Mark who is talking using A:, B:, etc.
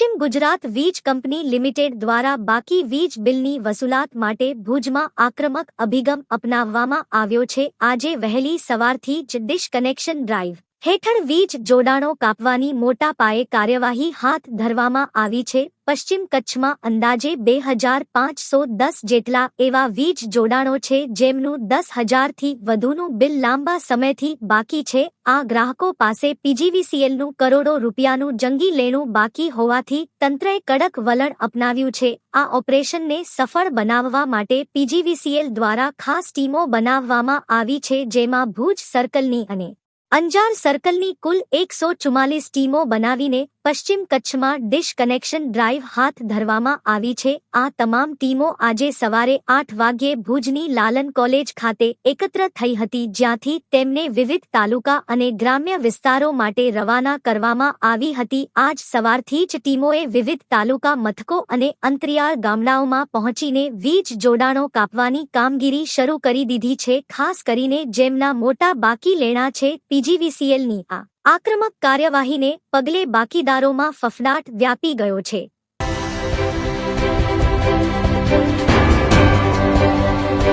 A: પશ્ચિમ ગુજરાત વીજ company limited દ્વારા બાકી વીજ બિલની વસૂલાત માટે ભુજમાં આક્રમક અભિગમ અપનાવવામાં આવ્યો છે. આજે વહેલી સવારથી જ ડિશ કનેક્શન ડ્રાઈવ હેઠળ વીજ જોડાણો કાપવાની મોટા પાયે કાર્યવાહી હાથ ધરવામાં આવી છે. પશ્ચિમ કચ્છમાં અંદાજે બે હજાર પાંચસો દસ જેટલા એવા વીજ જોડાણો છે, જેમનું દસ હજારથી વધુનું બિલ લાંબા સમયથી બાકી છે. આ ગ્રાહકો પાસે પીજીવીસીએલનું કરોડો રૂપિયાનું જંગી લેણું બાકી હોવાથી તંત્રએ કડક વલણ અપનાવ્યું છે. આ ઓપરેશનને સફળ બનાવવા માટે પીજીવીસીએલ દ્વારા ખાસ ટીમો બનાવવામાં આવી છે, જેમાં ભુજ સર્કલની અને અંજાર સર્કલની કુલ એકસો ચુમ્માલીસ ટીમો બનાવીને પશ્ચિમ કચ્છમાં ડિશ કનેક્શન ડ્રાઈવ હાથ ધરવામાં આવી છે. આ તમામ ટીમો આજે સવારે આઠ વાગ્યે ભુજની લાલન કોલેજ ખાતે એકત્ર થઈ હતી, જ્યાંથી તેમને વિવિધ તાલુકા અને ગ્રામ્ય વિસ્તારો માટે રવાના કરવામાં આવી હતી. આજ સવારથી જ ટીમોએ વિવિધ તાલુકા મથકો અને અંતરિયાળ ગામડાઓમાં પહોંચીને વીજ જોડાણો કાપવાની કામગીરી શરૂ કરી દીધી છે, ખાસ કરીને જેમના મોટા બાકી લેણા છે, પીજીવીસીએલની આ આક્રમક કાર્યવાહીને પગલે બાકીદારોમાં ફફડાટ વ્યાપી ગયો છે.